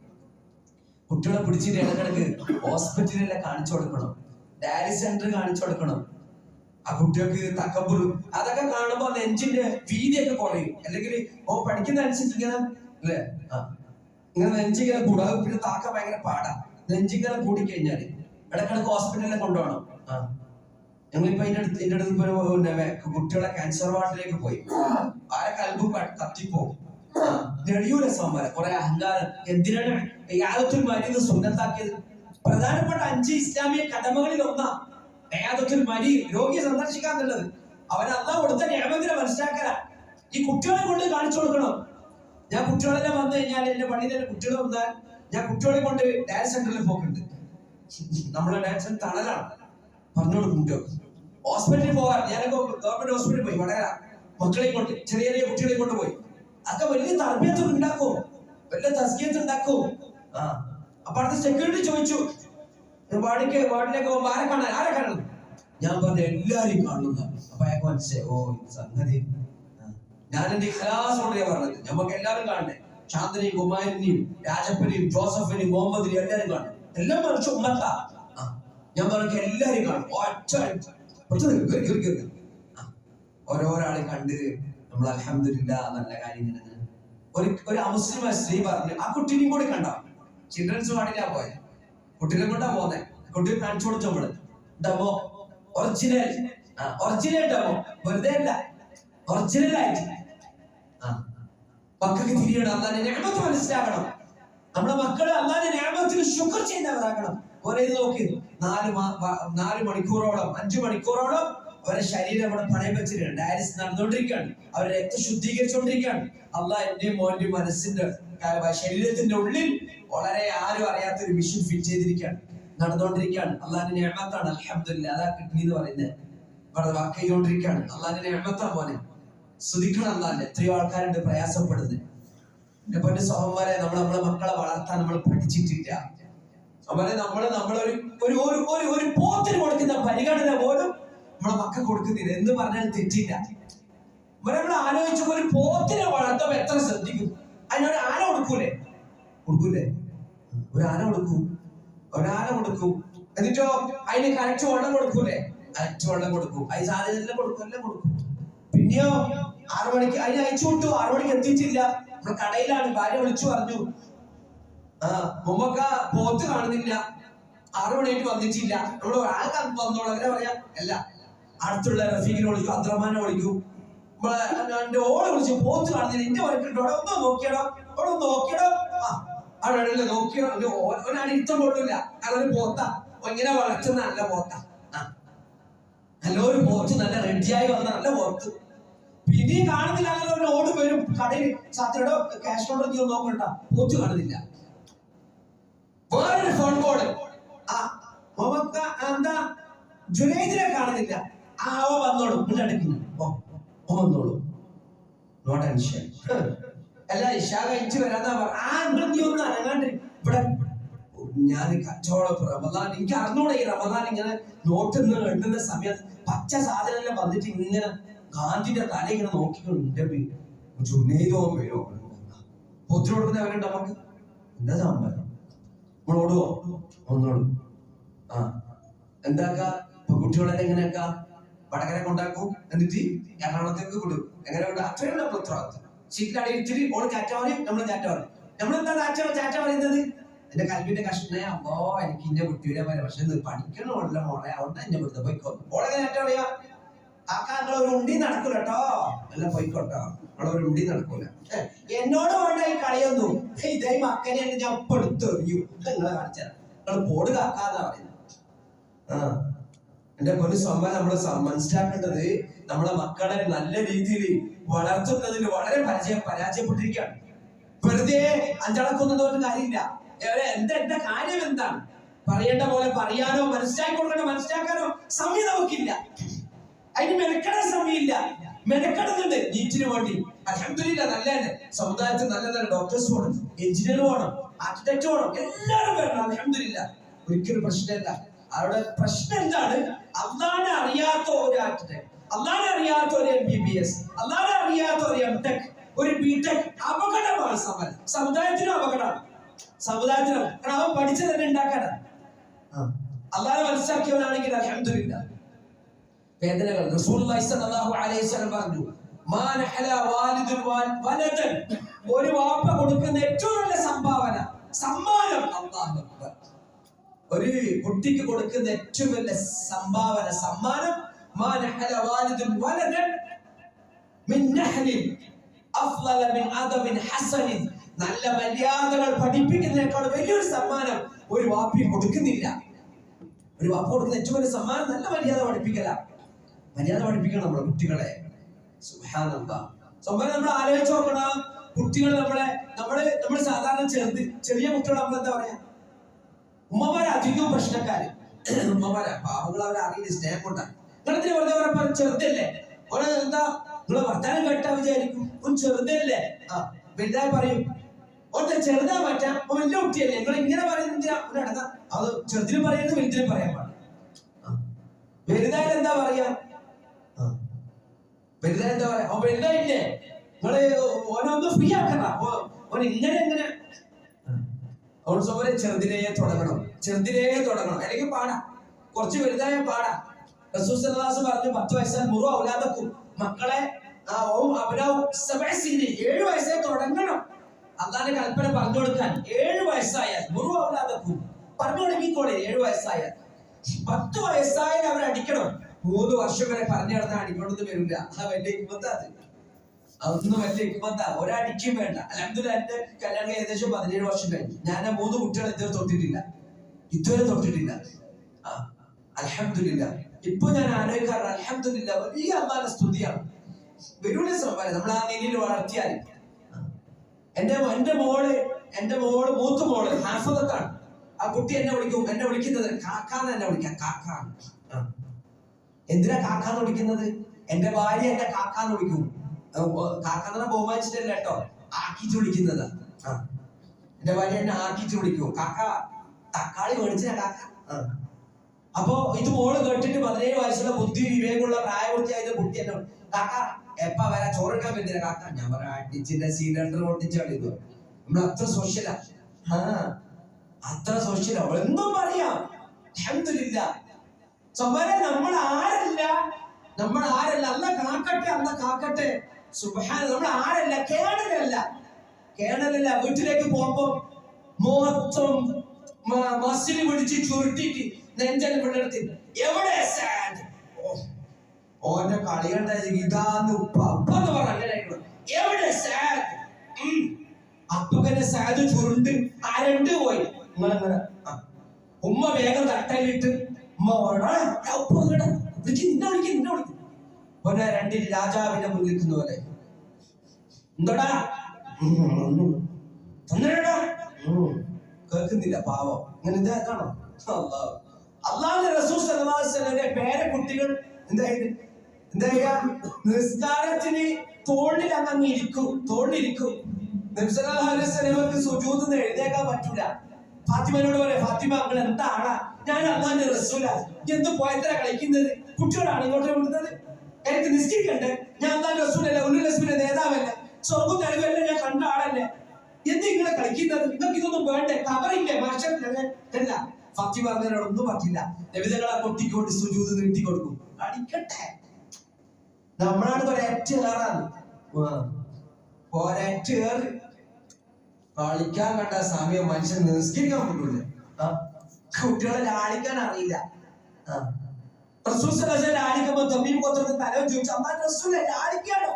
കുട്ടികളെ പിടിച്ചിട്ട് ഇടക്കിടക്ക് ഹോസ്പിറ്റലിലെ കാണിച്ചു കൊടുക്കണം. ഡയാലിസ് സെന്റർ കാണിച്ചു കൊടുക്കണം. ആ കുട്ടികൾക്ക് തക്കപ്പുറം അതൊക്കെ കാണുമ്പോ നെഞ്ചിന്റെ വീതിയൊക്കെ കുറയും. അല്ലെങ്കിൽ ഓ പഠിക്കുന്ന അനുസരിച്ച് ഇങ്ങനെ അല്ലേ? ആ. ഇങ്ങനെ നെഞ്ചിങ്ങനെ കൂടാ. പിന്നെ താക്ക ഭയങ്കര പാടാ. നെഞ്ചിങ്ങനെ കൂടിക്കഴിഞ്ഞാൽ ഇടക്കിടക്ക് ഹോസ്പിറ്റലിൽ കൊണ്ടുപോകണം. ആ. ഞങ്ങളിപ്പോ അതിന്റെ അടുത്ത് എന്റെ അടുത്ത് പിന്നെ കുട്ടികളെ ക്യാൻസർ വാർഡിലേക്ക് പോയി. ആരെ കൽബും കത്തിപ്പോകും നെടിയൂല സോമര കുറെ അഹങ്കാരം. എന്തിനാണ് യാതൊരു മരുന്ന് സുന്നത്താക്കിയത്? പ്രധാനപ്പെട്ട അഞ്ച് ഇസ്ലാമിക കടമകളിൽ ഒന്നാ യാദത്തുൽ മരി രോഗിയെ സന്ദർശിക്കാന്നുള്ളത് അവൻ അന്ന കൊടുത്ത നിയമത്തിനെ മനസ്സിലാക്കല. ഈ കുട്ടികളെ കൊണ്ട് കാണിച്ചു കൊടുക്കണം. ഞാൻ കുട്ടികളെല്ലാം വന്നു കഴിഞ്ഞാൽ എന്റെ പള്ളിയിൽ തന്നെ കുട്ടികളെ വന്നാൽ ഞാൻ കുട്ടികളെ കൊണ്ട് ഡാൻസ് സെന്ററിൽ പോക്കുണ്ട്. നമ്മളെ ടെൻഷൻ തണലാണ്. പറഞ്ഞു കൊടുക്കും ഹോസ്പിറ്റലിൽ പോകാൻ ഞാനൊക്കെ ഗവൺമെന്റ് ഹോസ്പിറ്റലിൽ പോയി. വടകര. മക്കളെയും കൊണ്ട് ചെറിയ ചെറിയ കുട്ടികളെ കൊണ്ട് പോയി. അതൊക്കെ വലിയ തർബിയത്ത് ഉണ്ടാക്കും. വലിയ തസ്കിയത്ത് ഉണ്ടാക്കും. ആ. അപ്പൊ അടുത്ത സെക്യൂരിറ്റി ചോദിച്ചു. വാടിക്ക് വാർഡിലേക്ക് പോകുമ്പോ ആരെ കാണാൻ? ആരെ കാണണം ഞാൻ പറഞ്ഞ എല്ലാരെയും കാണുന്നു അപ്പൊ അയാൾക്ക് മനസ്സിലായി ഓ സംഗതി. ഞാൻ എന്റെ ഇഖ്ലാസ് പറഞ്ഞത്. നമുക്ക് എല്ലാവരും കാണണേ ശാന്തനെയും കുമാരനെയും രാജപ്പനെയും ജോസഫിനെയും മുഹമ്മദിനെയും എല്ലാരും കാണും എല്ലാം മറിച്ച് ഉമ്മത്താ. ഞാൻ പറഞ്ഞ എല്ലാരെയും കാണും ഒറ്റ. ഓരോരാളെ കണ്ട് നമ്മൾ അലഹമില്ല നല്ല കാര്യങ്ങൾ ഒരു ഒരു അമുസ്ലിം സ്ത്രീ പറഞ്ഞു ആ കുട്ടീനെയും കൂടി കണ്ടോ? ചിൽഡ്രൻസ് വാർഡിലാ പോയത് കുട്ടീനെ കൊണ്ടാ പോന്നെ. കുട്ടിയെ കാണിച്ചു കൊടുത്തു നമ്മൾ ഡബോ ഒറിജിനൽ ഒറിജിനൽ ഡബോ വെറുതെ അല്ല. ഒറിജിനൽ ആയിട്ട്. മക്കൾക്ക് തിരിയണം. അല്ലാതെ ഞാമത്ത് മനസ്സിലാക്കണം. നമ്മുടെ മക്കൾ അല്ലാതെ ഞാമത്തിന് ശുക്ർ ചെയ്യുന്നവരാകണം. ഒരേ നോക്കി? നാല് നാല് മണിക്കൂറോളം അഞ്ചു മണിക്കൂറോളം അവരുടെ ശരീരം അവിടെ പണയം വെച്ചിട്ടുണ്ട് ഡയാലിസ് നടന്നുകൊണ്ടിരിക്കുകയാണ്. അവരെ രക്തം ശുദ്ധീകരിച്ചുകൊണ്ടിരിക്കുകയാണ്. അള്ളാഹ് എന്റെ മോന്റെ മനസ്സിന്റെ ശരീരത്തിന്റെ ഉള്ളിൽ വളരെ ആരും അറിയാത്ത ഒരു മിഷൻ ഫിറ്റ് ചെയ്തിരിക്കുകയാണ്. നടന്നുകൊണ്ടിരിക്കുകയാണ്. അള്ളാഹിന്റെ എണ്ണത്താണ് അലഹമില്ല അതാ കിഡ്നി എന്ന് പറയുന്നത്. ഇവിടെ വർക്ക് ചെയ്തുകൊണ്ടിരിക്കുകയാണ്. അള്ളാഹിന്റെ എണ്ണത്താ പോലെ ശ്രദ്ധിക്കണം അല്ലാതെ എത്രയോ ആൾക്കാരുണ്ട് പ്രയാസപ്പെടുന്നത്. എന്റെ പൊന്നു സഹോദരെ നമ്മൾ നമ്മളെ മക്കളെ വളർത്താൻ നമ്മൾ പഠിച്ചിട്ടില്ല. അവരെ നമ്മൾ നമ്മളൊരു ഒരു ഒരു ഒരു ഒരു പോത്തിന് കൊടുക്കുന്ന പരിഗണന പോലും നമ്മളെ മക്കൾ കൊടുക്കുന്നില്ല. എന്ന് പറഞ്ഞാൽ തെറ്റില്ല. അവരെ നമ്മൾ ആലോചിച്ച ഒരു പോത്തിനെ വളർത്തുമ്പോ എത്ര ശ്രദ്ധിക്കും. അതിനൊരു ആന കൊടുക്കൂലേ കൊടുക്കൂലേ ഒരാന കൊടുക്കും. ഒരാന കൊടുക്കും. എന്നിട്ടോ? അതിന് കറക്റ്റ് വെള്ളം കൊടുക്കൂലേ കറക്റ്റ് വെള്ളം കൊടുക്കും. അതിന് എല്ലാം കൊടുക്കും എല്ലാം കൊടുക്കും. പിന്നെയോ? ആറു മണിക്ക് അതിന് അയച്ചു വിട്ടു. ആറു മണിക്ക് എത്തിയിട്ടില്ല. നമ്മുടെ കടയിലാണ്. ഭാര്യ വിളിച്ചു പറഞ്ഞു. ആ മുമ്പൊക്കെ പോത്ത് കാണുന്നില്ല. ആറു മണിയായിട്ട് വന്നിട്ടില്ല. നമ്മൾ ഒരാൾക്ക് വന്നോളൂ. അങ്ങനെ പറയാ. അല്ല അടുത്തുള്ള റഫീഖിനെ വിളിക്കും അബ്ദുറഹ്മാനെ വിളിക്കും. നമ്മളെ എന്റെ ഓളെ വിളിച്ചു പോത്ത് കാണുന്നില്ല. എന്റെ വരക്കിട്ടോ ഒന്ന് നോക്കിയടോ. അവിടെ ഒന്ന് നോക്കിയടോ. ആ അവിടെ നോക്കി ഒരാൾ ഇഷ്ടം കൊള്ളില്ല ഒരു പോത്ത. ഇങ്ങനെ വളർത്തുന്ന നല്ല പോത്ത. നല്ലൊരു പോത്ത് നല്ല റെഡിയായി വന്ന നല്ല പോത്ത്. പിന്നെയും കാണുന്നില്ല അങ്ങനെ ഒരു ഓട് വരും. കടയിൽ സാത്തിയുടെ ക്യാഷ് കൗണ്ടർ നീ നോക്കണ്ട പോത്ത് കാണുന്നില്ല. വേറൊരു ഫോൺ കോൾ ആ എന്താ ജുനൈദിനെ കാണുന്നില്ല. ആ അവ വന്നോളൂ ഇവിടെ അടുക്കുന്നു ഓ വന്നോളൂ. നോ അല്ല ഇഷാ കഴിച്ചു വരാന്നാ പറ ആ ഇവിടെ നീ ഒന്ന് അനങ്ങാണ്ട് ഇവിടെ ഞാൻ കച്ചവടം റമദാൻ എനിക്ക് അറിഞ്ഞൂടെ ഈ റമദാൻ ഇങ്ങനെ നോട്ട് നിന്ന് എണ്ണുന്ന സമയത്ത് പച്ച സാധനം വന്നിട്ട് ഇങ്ങനെ ഗാന്ധിന്റെ തല ഇങ്ങനെ നോക്കിക്കൊണ്ട് ജുനൈദോ വരോ പൊത്തിരി കൊടുക്കുന്ന അവരുണ്ട് നമുക്ക്? എന്താ നമ്മൾ ഓടുവോ? ഒന്നോടും. ആ. എന്താക്കാ? കുട്ടികളെ എങ്ങനെയാക്ക? വടകര കൊണ്ടാക്കും. എന്നിട്ട് എറണാകുളത്തേക്ക് വിടും. എങ്ങനെ വിടും അത്രയുള്ള ഉത്തരവാദിത്വം സീറ്റിലടി ഇത്തിരി ഓൾ ചാറ്റ പറയും നമ്മൾ ചാറ്റ പറയും. നമ്മളെന്താ ചാറ്റ ചാറ്റ പറയുന്നത്? എന്റെ കൽവിന്റെ കഷ്ണേ അപ്പോ എനിക്ക് ഇന്നെ വിട്ടൂല പോലെ പക്ഷെ ഇത് ഉള്ള മോളെ അവിടെ എന്നെ വിടുന്നത് പോയിക്കോ. ഓളെ ചാറ്റ പറയാ? ആക്കാ നിങ്ങൾ ഒരു ഉണ്ടി നടക്കൂല കേട്ടോ എല്ലാം പോയിക്കോട്ടോ നിങ്ങൾ ഒരു ഉണ്ടി നടക്കൂല. എന്നോട് വേണ്ട ഈ കളിയൊന്നും. ഇതേ മക്കനെ ഞാൻ ഇപ്പൊ എടുത്തെറിയൂ. നിങ്ങളെ കാണിച്ചാൽ നിങ്ങൾ പോട് കാക്കാന്നാ പറയുന്നത്. ആ. എന്റെ പൊന്നു സമ്മ നമ്മൾ മനസ്സിലാക്കേണ്ടത് നമ്മളെ മക്കളെ നല്ല രീതിയിൽ വളർത്തുന്നതിൽ വളരെ പരാജയം പരാജയപ്പെട്ടിരിക്കുകയാണ്. വെറുതെ അഞ്ചടക്കൊന്നും തോന്നുന്ന കാര്യമില്ല. എന്താ എന്താ കാര്യം എന്താണ്? പറയേണ്ട പോലെ പറയാനോ മനസ്സിലാക്കി കൊടുക്കണോ മനസ്സിലാക്കാനോ സമയം നമുക്കില്ല. അതിന് മെനക്കെടാൻ സമയമില്ല. മെനക്കെടുന്നുണ്ട്. നീറ്റിന് വേണ്ടി. അലഹമില്ല നല്ല സമുദായത്തിൽ നല്ല നല്ല ഡോക്ടേഴ്സ് വേണം എഞ്ചിനീയർ വേണം ആർക്കിടെക്ട് വേണം. എല്ലാവരും വേണം അലഹമില്ല ഒരിക്കലും പ്രശ്നമില്ല. അവരുടെ പ്രശ്നം എന്താണ്? അള്ളാനെ അറിയാത്ത ഒരു ആർക്കിടെക്ട് അള്ളാനെ അറിയാത്ത ഒരു എം ബി ബി എസ് അള്ളാനെ അറിയാത്ത ഒരു എം ടെക് ഒരു ബി ടെക് അപകടമാണ് സമരം. സമുദായത്തിനും അപകടമാണ്. സമുദായത്തിനും കാരണം അവൻ പഠിച്ചത് തന്നെ ഉണ്ടാക്കാനാണ് അള്ളാനെ മനസ്സിലാക്കിയവനാണെങ്കിൽ അലഹമില്ല വേദനകൾ. പറഞ്ഞു ഒരു വാപ്പ കൊടുക്കുന്ന ഏറ്റവും നല്ല സംഭാവന സമ്മാനം അക്ബർ. ഒരു കുട്ടിക്ക് കൊടുക്കുന്ന ഏറ്റവും വലിയ സംഭാവന സമ്മാനം നല്ല മര്യാദകൾ പഠിപ്പിക്കുന്നതിനേക്കാൾ വലിയൊരു സമ്മാനം ഒരു വാപ്പി കൊടുക്കുന്നില്ല. ഒരു വാപ്പ കൊടുക്കുന്ന ഏറ്റവും വലിയ സമ്മാനം നല്ല മര്യാദ പഠിപ്പിക്കല. മര്യാദ പഠിപ്പിക്കണം നമ്മുടെ കുട്ടികളെ. സുഹാനന്ദ നമ്മൾ ആലോചിച്ച് നോക്കണം. കുട്ടികൾ നമ്മളെ നമ്മൾ നമ്മൾ സാധാരണ ചെറുത് ചെറിയ കുട്ടികൾ നമ്മൾ എന്താ പറയാ? ഉമ്മമാരെ അധികം പ്രശ്നക്കാര്. ഉമ്മമാരാ പാവങ്ങൾ അവരെ അറിയില്ല സ്നേഹം കൊണ്ടാണ് നിങ്ങളെന്തിനാ വെറുതെ പറഞ്ഞ ചെറുതല്ലേ? ഓരോ എന്താ നിങ്ങളെ വർത്താനം കേട്ടാ വിചാരിക്കും. ചെറുതല്ലേ? ആ വലുതായി പറയും. ഓന്റെ ചെറുതാ പറ്റാ വലിയ കുട്ടിയല്ലേ? നിങ്ങൾ ഇങ്ങനെ അടങ്ങ. അത് ചെറുതിന് പറയുന്നത് വലുതിന് പറയാൻ പാടില്ല. വലുതായിട്ട് എന്താ പറയാ. വലുതായി എന്താ പറയാ? വലുതായില്ലേ? നിങ്ങൾ ഓനൊന്ന് ഫ്രീ ആക്കണ ഓൻ ഇങ്ങനെ ഇങ്ങനെ അവൾ സൗകര്യം ചെറുതിലേ തുടങ്ങണം. ചെറുതിലേ തുടങ്ങണം. അല്ലെങ്കിൽ പാടാം. കുറച്ച് വലുതായ പാടാം. റസൂസല്ലാസ് പറഞ്ഞു പത്ത് വയസ്സാൽ മുറു ഔലാദക്കും. മക്കളെ ഏഴ് വയസ്സേ തുടങ്ങണം. അള്ളാന്റെ കൽപ്പന പറഞ്ഞു കൊടുക്കാൻ ഏഴ് വയസ്സായാൽ മുറു ഔലാദക്കും. പറഞ്ഞു തുടങ്ങിക്കോളെ ഏഴ് വയസ്സായാൽ. പത്ത് വയസ്സായാൽ അവരടിക്കണം മൂന്ന് വർഷം വരെ പറഞ്ഞു നടന്നാൽ അടിക്കണമെന്ന് വരില്ല. ആ വലിയ ഇപ്പത്താ അത് അതൊന്നും വലിയ ഇപ്പത്താ ഒരടിക്കും വേണ്ട. അലഹദില്ല എന്റെ കല്യാണം ഏകദേശം പതിനേഴ് വർഷം കഴിഞ്ഞു. ഞാൻ മൂന്ന് കുട്ടികളെ ഇതുവരെ തൊട്ടിട്ടില്ല. ഇതുവരെ തൊട്ടിട്ടില്ല. ആ അലഹദില്ല ഇപ്പൊ ഞാൻ ആലോചിക്കാറ് അലഹമില്ല വലിയ അമ്മാന്റെ സ്തുതിയാണ്. വെല്ലുവിളി സമ്മാനം നമ്മൾ ആ നിലയിൽ വളർത്തിയാൽ. എന്റെ എന്റെ മോൾ എന്റെ മോൾ മൂത്ത മോൾ ഹാഫത്താണ് ആ കുട്ടി എന്നെ വിളിക്കും എന്നെ വിളിക്കുന്നത് കാക്കാന്ന് എന്നെ വിളിക്കാം. കാക്ക. എന്തിനാ കാക്കാന്ന് വിളിക്കുന്നത്? എന്റെ ഭാര്യ എന്നെ കാക്കാന്ന് വിളിക്കും. കാക്കാന്ന് ബഹുമാനിച്ചിട്ടല്ല കേട്ടോ? ആക്കിച്ച് വിളിക്കുന്നത്. എന്റെ ഭാര്യ എന്നെ ആക്കിച്ച് വിളിക്കൂ കാക്ക തക്കാളി മേടിച്ചാ കാക്ക. അപ്പൊ ഇത് മോൾ കേട്ടിട്ട് പതിനേഴ് വയസ്സുള്ള ബുദ്ധി വിവേകമുള്ള പ്രായപൂർത്തിയായത് കുട്ടി എന്നെ കാക്ക എപ്പ വരാ? ചോറിക്കാൻ പറ്റില്ല കാക്ക. ഞാൻ പറയാ അടിച്ചിന്റെ സിലിണ്ടർ പൊട്ടിച്ചാളിത് നമ്മൾ അത്ര സോഷ്യലാ. ആ. അത്ര സോഷ്യലാ. ഒന്നും പറയാം. അൽഹംദുലില്ലാ. സൊബരെ നമ്മൾ ആരല്ല നമ്മൾ ആരല്ല അല്ല കാക്കട്ടെ അല്ല കാക്കട്ടെ. സുബഹാന നമ്മൾ ആരല്ല കേണലല്ല. കേണലല്ല വീട്ടിലേക്ക് പോകുമ്പോ മൊത്തം മസിൽ പിടിച്ച് ചുരുട്ടിട്ട് നെഞ്ചൽ പിള്ളെടുത്തി എവിടെ സാഡ് ഓന്റെ കളി കണ്ട ഇതാന്ന് ഉപ്പ പറഞ്ഞു. എവിടെ സാഡ് അപ്പകനെ സാഡ് ചുരുണ്ട് അരണ്ട് രണ്ട് പോയി. നിങ്ങളെങ്ങനെ ഉമ്മ വേഗം തട്ടലിട്ട് ഉമ്മ. വിളിക്ക് നിന്നെ വിളിക്ക്. വിളിക്ക് രണ്ടിൽ രാജാവിനെ മുന്നിൽക്കുന്ന പോലെ. എന്തോടാ തന്നെടാ. കേൾക്കുന്നില്ല പാവം. ഇങ്ങനെ ഇതാ കാണോ അള്ളാഹ് അലൈഹി വസല്ലമയുടെ പേരക്കുട്ടികൾ എന്താ? എന്താ ചെയ്യാ നിസ്കാരത്തിന് തോളിൽ അങ്ങ് ഇരിക്കും. തോളിലിരിക്കും. നബി സല്ലല്ലാഹു അലൈഹി വസല്ലമക്ക് സുജൂദ് നിന്ന് എഴുന്നേക്കാൻ പറ്റൂല. ഫാത്തിമനോട് പറയാം ഫാത്തിമ അങ്ങൾ എന്താണ് ഞാൻ അള്ളാഹിന്റെ റസൂല. എന്ത് പോയത്ര കളിക്കുന്നത്? കുട്ടികളാണ് ഇങ്ങോട്ട് വിടുന്നത് എനിക്ക് നിശ്ചയിക്കണ്ടേ? ഞാൻ എന്താ റസൂലല്ല ഉള്ളു നേതാവല്ല? സ്വർഗം തെളിവല്ല ഞാൻ കണ്ട ആളല്ലേ? എന്ത് ഇങ്ങനെ കളിക്കുന്നത്? നിങ്ങൾക്ക് ഇതൊന്നും വേണ്ടേ? കവറില്ലേ മനുഷ്യല്ല ഫത്തി പറഞ്ഞതിനോട് ഒന്നും പറ്റില്ല. ലഭിതകളെ പൊട്ടിക്കൊണ്ട് സുജൂത് നീട്ടി കൊടുക്കും അടിക്കട്ടെ നമ്മളാണ് ഒരേറ്റ് കയറി കളിക്കാൻ കണ്ട സമയം മനുഷ്യൻ നിസ്കരിക്കാൻ പറ്റൂല കുട്ടികളെ ലാളിക്കാൻ അറിയില്ല. ലാളിക്കുമ്പോ തമ്മീം കൊത്തർക്ക് ചോദിച്ചു ചോദിച്ചു റസൂൽ റസൂലെ ലാളിക്കാണോ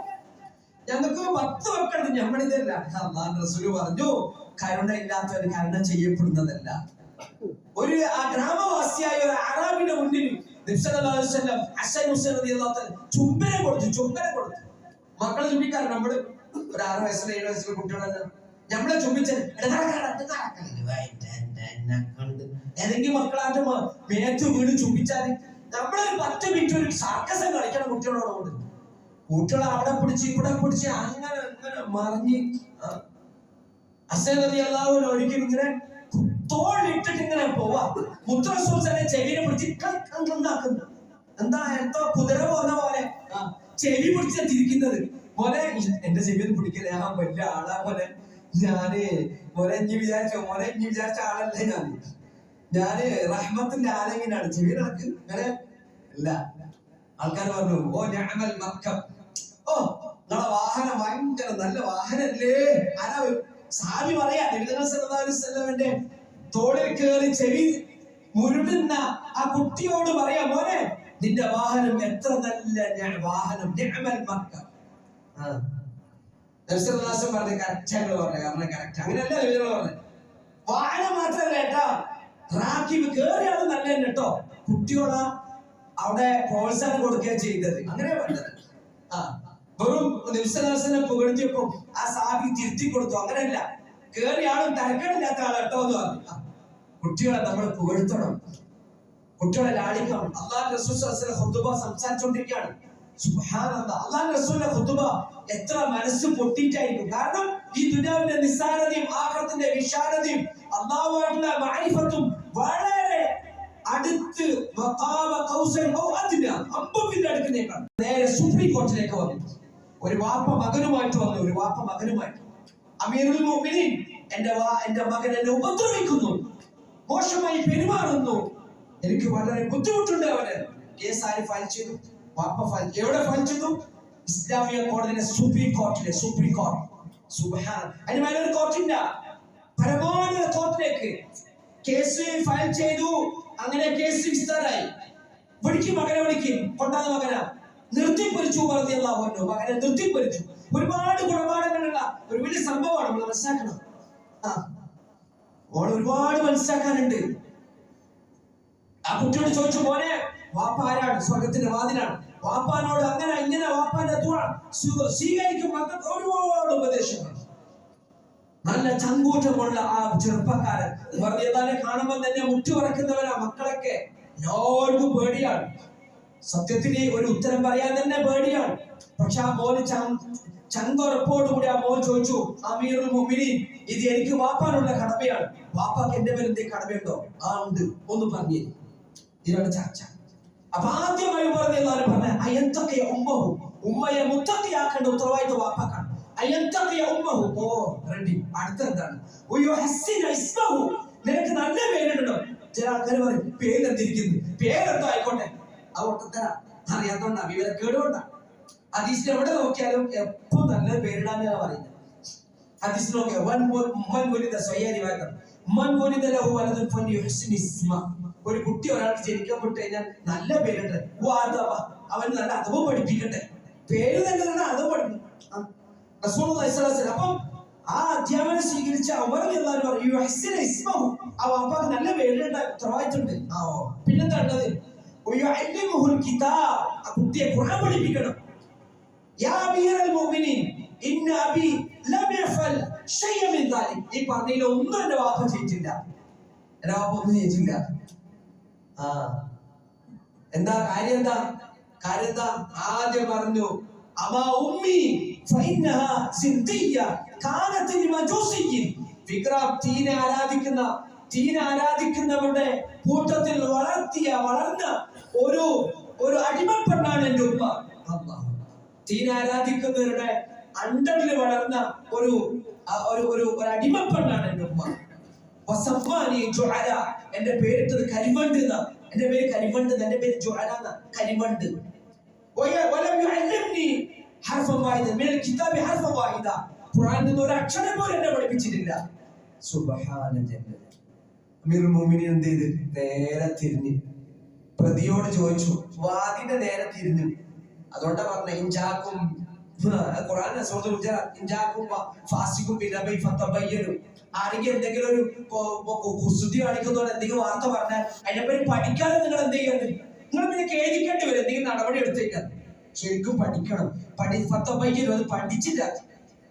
ഞങ്ങൾക്ക് പത്ത് വെക്കണ്ട് ഞമ്മളിതല്ല അള്ളാൻ റസൂൽ പറഞ്ഞു കരുണ ഇല്ലാത്തവർ കരുണ ചെയ്യപ്പെടുന്നതല്ല. ഒരു ആ ഗ്രാമവാസിയായ ഒരു അറാബിന്റെ മുന്നിൽ ചുംബന കൊടുത്തു ചുംബന കൊടുത്തു. മക്കളെ ചുംബിക്കാറ് നമ്മൾ? ഒരു ആറ് വയസ്സിലെ ഏഴ് വയസ്സിലെ കുട്ടികളെല്ലാം? നമ്മളെ ചുംബിച്ച ഏതെങ്കിലും മക്കളാറ്റം മേത്ത് വീട് ചുംബിച്ചാൽ നമ്മളൊരു പത്ത് മിനിറ്റ് ഒരു സർക്കസം കളിക്കണം കുട്ടികളോട് കൊണ്ട്. കുട്ടികളെ അവിടെ പിടിച്ച് ഇവിടെ പിടിച്ച് അങ്ങനെ അങ്ങനെ മറിഞ്ഞ് അസലതിയല്ലാവൻ ഒരിക്കലും ഇങ്ങനെ തോളിട്ടിട്ട് ഇങ്ങനെ പോവാ. മുത്രസൂസനെ ചെവിനെ പിടിച്ച് കണ്ടാക്കുന്നു എന്താ എന്തോ കുതിര പോകുന്ന പോലെ? ചെവി പിടിച്ച തിരിക്കുന്നത്. മോനെ എന്റെ ചെവിയിൽ പിടിക്കലേ ആ വലിയ ആളാ പോലെ ഞാൻ മോനെ ഇനി വിചാരിച്ചോ? മോനെ ഇനി വിചാരിച്ച ആളല്ലേ ഞാൻ ഞാൻ റഹ്മത്തിന്റെ ആലെങ്കിനാണ് ചെവി നടക്ക്. അങ്ങനെ അല്ല ആൾക്കാർ പറഞ്ഞു ഓ ഞാമൽ മക്കം. ഓ നിങ്ങളെ വാഹനം ഭയങ്കര നല്ല വാഹനല്ലേ? ആരാ സാബി പറയാ തോളിൽ കയറി ചെവി മുരുടുന്ന ആ കുട്ടിയോട് പറയാ മോനെ നിന്റെ വാഹനം എത്ര നല്ല വാഹനം നിഅമൽ മക്കം. ആ. നബ്സല്ലാസം പറഞ്ഞ കറക്റ്റ് പറഞ്ഞു കറക്റ്റ് അങ്ങനെയല്ല പറഞ്ഞു വാഹനം മാത്രല്ല കേട്ടോ റാക്കിബ് കേറിയാണ് നല്ല കേട്ടോ കുട്ടികളാ അവിടെ പ്രോത്സാഹനം കൊടുക്കുകയും ചെയ്തത്. അങ്ങനെ വേണ്ടത്. ആ വെറും നിമിഷദാസനെ പുകഴ്ത്തിയപ്പോ ആ സാബി തിരുത്തി കൊടുത്തു. അങ്ങനെയല്ല. കേറിയ ആളും തരക്കേടില്ലാത്ത ആൾ കേട്ടോ എന്ന് പറഞ്ഞു. കുട്ടികളെ നമ്മൾ പുകഴ്ത്തണം. കുട്ടികളെ ലാളിക്കണം. അള്ളാഹ് റസൂൽ ഹുദുബ സംസാരിച്ചുകൊണ്ടിരിക്കുകയാണ് അള്ളാഹ് റസൂലിന്റെ ഹുദുബ എത്ര മനസ്സ് പൊട്ടിയിട്ടായിരിക്കും. കാരണം ഈ ദുനിയാവിന്റെ നിസ്സാരതയും ആഹ്റത്തിന്റെ വിശാലതയും അള്ളാഹുമായിട്ടുള്ള മാരിഫത്തും അമ്പുവിന്റെ അടുക്കിലേക്കാണ് നേരെ സുപ്രീം കോർട്ടിലേക്ക് വന്നു. ഒരു വാപ്പ മകനുമായിട്ട് വന്നു ഒരു വാപ്പ മകനുമായിട്ട്. അമീറുൽ മുഅ്മിനീൻ എന്റെ വാ എന്റെ മകൻ എന്നെ ഉപദ്രവിക്കുന്നു. മോശമായി പെരുമാറുന്നു. എനിക്ക് വളരെ ബുദ്ധിമുട്ടുണ്ട് അവന്. കേസ് ആര് ഫയൽ ചെയ്തു? വാപ്പ ഫയൽ എവിടെ ഫയൽ ചെയ്തു? ഇസ്ലാമിക കോടതിയിലെ സുപ്രീം കോർട്ടിലെ സുപ്രീം കോർട്ട്. സുബ്ഹാൻ. അതിന് മേലൊരു കോർട്ടില്ല. പരമോന്നത കോർട്ടിലേക്ക്. കേസ് ഫയൽ ചെയ്തു. അങ്ങനെ കേസ് വിസ്താരായി വിളിക്കും മകനെ വിളിക്കും. കൊണ്ടാന്ന് മകനാ. നിർത്തിപ്പൊരിച്ചു പറഞ്ഞു അള്ളാഹു മകനെ നിർത്തിപ്പൊരിച്ചു. ഒരുപാട് ഗുണപാഠങ്ങളുള്ള ഒരു വലിയ സംഭവമാണ് നമ്മൾ മനസ്സിലാക്കണം. ആ. ഓൾ ഒരുപാട് മനസ്സിലാക്കാനുണ്ട്. ആ കുട്ടിയോട് ചോദിച്ചു പോലെ വാപ്പ ആരാണ്? സ്വർഗത്തിന്റെ വാതിലാണ്. വാപ്പാനോട് അങ്ങനെ ഇങ്ങനെ വാപ്പാന്റെ സ്വീകരിക്കും. ഒരുപാട് ഉപദേശങ്ങൾ. നല്ല ചങ്കൂറ്റമുള്ള ആ ചെറുപ്പക്കാരൻ. വർദ്ധീയതാനെ കാണുമ്പോൾ തന്നെ മുറ്റുപറക്കുന്നവരാ മക്കളൊക്കെ. എല്ലാവർക്കും പേടിയാണ്. സത്യത്തിന് ഒരു ഉത്തരം പറയാൻ തന്നെ പേടിയാണ്. പക്ഷെ ആ മോന് ചങ്കുറപ്പോടുകൂടി ആ മോൻ ചോദിച്ചു അമീറും മുഅ്മിനീൻ ഇത് എനിക്ക് വാപ്പാനുള്ള കടമയാണ്. വാപ്പാക്ക് എന്റെ പേര് എന്തേ കടമയുണ്ടോ? ആ ഉണ്ട്. ഒന്ന് പറഞ്ഞു ഇതിനാണ് ചർച്ച. അപ്പൊ ആദ്യമായി പറഞ്ഞ പറഞ്ഞ എന്തൊക്കെ ഉമ്മവും ഉമ്മയെ മുത്തത്തിയാക്കേണ്ട ഉത്തരവാദിത്വം വാപ്പാക്കാണ്. ഓ റെഡി അടുത്തെന്താണ്? നിനക്ക് നല്ല പേരുണ്ടോ ചില ആൾക്കാർ പറയും പേരെന്തിരിക്കുന്നു? പേരെന്തോ ആയിക്കോട്ടെ ആ ഒട്ടത്തര അറിയാത്തോണ്ടാ വിവരക്കേടുകൊണ്ടാ ഹദീസിൽ എവിടെ നോക്കിയാലും എപ്പോ നല്ല പേരിടാനാണ് പറയുന്നത് ഹദീസിൽ നോക്കിയാൽ വൻ മൻ മുലിദ സ്വയ്യാരി വാക്കം. മൻ മുലിദ ലഹു ഇസ്മ. ഒരു കുട്ടി ഒരാൾക്ക് ജനിക്കാൻ കഴിഞ്ഞാൽ നല്ല പേരിട്ട് വാദവ അവൻ നല്ല അതവും പഠിപ്പിക്കട്ടെ. പേര് തന്നെ നല്ല അതവ് പഠിക്കണം ആ. റസൂലുള്ളാഹി സ്വല്ലല്ലാഹു അലൈഹി വസല്ലം. അപ്പം ആ അധ്യാപനം സ്വീകരിച്ച ഉമർ എല്ലാവരും പറയും ഇസ്മഹു. ആ വാപ്പാക്ക് നല്ല പേരിടേണ്ട ഉത്തരവാദിത്തമുണ്ട് ആ ഓ പിന്നെന്താ ഉള്ളത്? വയുഅല്ലിമുഹുൽ കിതാബ്. ആ കുട്ടിയെ ഖുർആൻ പഠിപ്പിക്കണം. യാ അമീറൽ മുഅ്മിനീൻ ഇന്ന അബി ലം മിൻ ദാലിക്. ഈ പറഞ്ഞതിൽ ഒന്നും എന്റെ വാപ്പ ചെയ്തിട്ടില്ല. ഒന്നും ചെയ്തിട്ടില്ല. ആ എന്താ കാര്യം എന്താ? കാര്യം എന്താ? ആദ്യം പറഞ്ഞു അമാ ഉമ്മി ഫഇന്നഹ സിദ്ദിയ കാനത്ത് ലിമജൂസിയ്യിൻ വിക്രം തീനെ ആരാധിക്കുന്ന തീനെ ആരാധിക്കുന്നവരുടെ കൂട്ടത്തിൽ വളർത്തിയ വളർന്ന ഒരു ഒരു അടിമപ്പെണ്ണാണ് എന്റെ ഉമ്മ. അല്ലാഹ് തീൻ ആരാധിക്കുന്നവരുടെ അണ്ടറിൽ വളർന്ന ഒരു ഒരു ഒരു ഒരു എന്റെ വസഫാനി ജുഅല. എന്റെ പേരിട്ടത് കരിവണ്ട് എന്നാ. പേര് കരിവണ്ട് എന്ന. എന്റെ പേര് ജ്വാല എന്നാ. കരിവണ്ട് ഹർഫൻ വാഹിദൻ മിനൽ കിതാബി ഹർഫ വാഹിദ ഖുർആനിൽ നിന്ന് ഒരു അക്ഷരം പോലും എന്നെ പഠിപ്പിച്ചിട്ടില്ല. സുബ്ഹാന ജല്ല അമീർ മുഅ്മിനീൻ എന്ത് ചെയ്ത്? നേരെ തിരിഞ്ഞ്. പ്രതിയോട് ചോദിച്ചു വാദിന്റെ നേരെ തിരിഞ്ഞു. അതുകൊണ്ടാ പറഞ്ഞ ഇഞ്ചാക്കും ഖുറാൻ സൂറത്തുൽ ഇഞ്ചാക്കും ഫാസിക്കും ബിനബൈ ഫതബയ്യനു. ആരെങ്കിലും എന്തെങ്കിലും ഒരു കുസൃതി കാണിക്കുന്നതോ എന്തെങ്കിലും വാർത്ത പറഞ്ഞാൽ അതിനെപ്പറ്റി പഠിക്കാതെ നിങ്ങൾ എന്ത് ചെയ്യരുത്? നിങ്ങൾ പിന്നെ കേൾക്കേണ്ടി വരും എന്തെങ്കിലും നടപടി എടുത്തേക്കാൻ ശരിക്കും പഠിക്കണം. പഠി ഫത്തബയ്യനു അത് പഠിച്ചില്ല.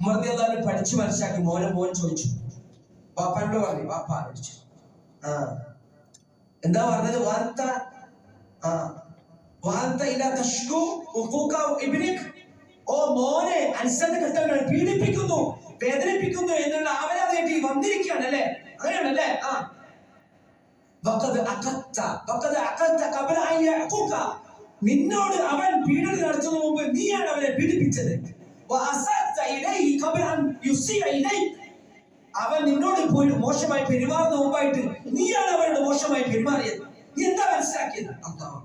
മറുതെല്ലാവരും പഠിച്ചു മനസ്സിലാക്കി. മോനെ മോൻ ചോദിച്ചു. വാപ്പാനോട് പറഞ്ഞു. പാപ്പ ആ. എന്താ പറഞ്ഞത്? വാർത്ത ആ. വാർത്ത ഇല്ലാത്ത ഓ മോനെ അനുസരണ പീഡിപ്പിക്കുന്നു വേദനിപ്പിക്കുന്നു എന്നുള്ള ഈ വന്നിരിക്കുകയാണ് അല്ലേ? അങ്ങനെയാണല്ലേ ആ. നിന്നോട് അവൻ പീഡന നടത്തുന്ന മുമ്പ് നീയാണ് അവനെ പീഡിപ്പിച്ചത്. അവൻ നിന്നോട് പോയി മോശമായി പെരുമാറുന്ന മുമ്പായിട്ട് നീയാണ് അവനോട് മോശമായി പെരുമാറിയത്. നീ എന്താ മനസ്സിലാക്കിയത്? അള്ളാഹ്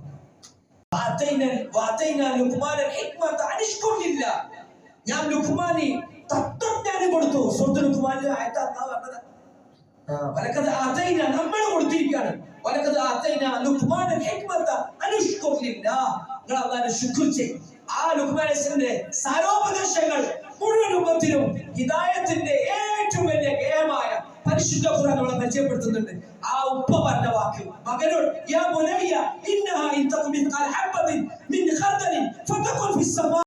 ഞാൻ ലുക്കുമാനെ തത്വം ഞാൻ കൊടുത്തു. സുഹൃത്ത് ലുക്കുമാനിൽ ആയിട്ട് അള്ളാഹ് പറഞ്ഞത് വലക്കത് ആതൈന നമ്മൾ കൊടുത്തിരിക്കുകയാണ്. വലക്കത് ആതൈന ലുക്മാനൽ ഹിക്മത അനുഷ്കുർ ലില്ലാഹ്. നിങ്ങൾ അള്ളാഹുവിനെ ശുക്ർ ചെയ്യും. ആ സാരോപദേശങ്ങൾ മുഴുവൻ രൂപത്തിലും ഹിദായത്തിന്റെ ഏറ്റവും വലിയ ഗേയമായ പരിശുദ്ധ ഖുർആൻ നമ്മളെ പരിചയപ്പെടുത്തുന്നുണ്ട്. ആ ഉപ്പ പറഞ്ഞ വാക്ക് മകനോട് യാ ബുനയ്യ ഇന്നഹാ ഇൻ മിസ്കാല ഹബ്ബത്തിൻ മിൻ ഖർദലിൻ ഫതകുൻ ഫിസ്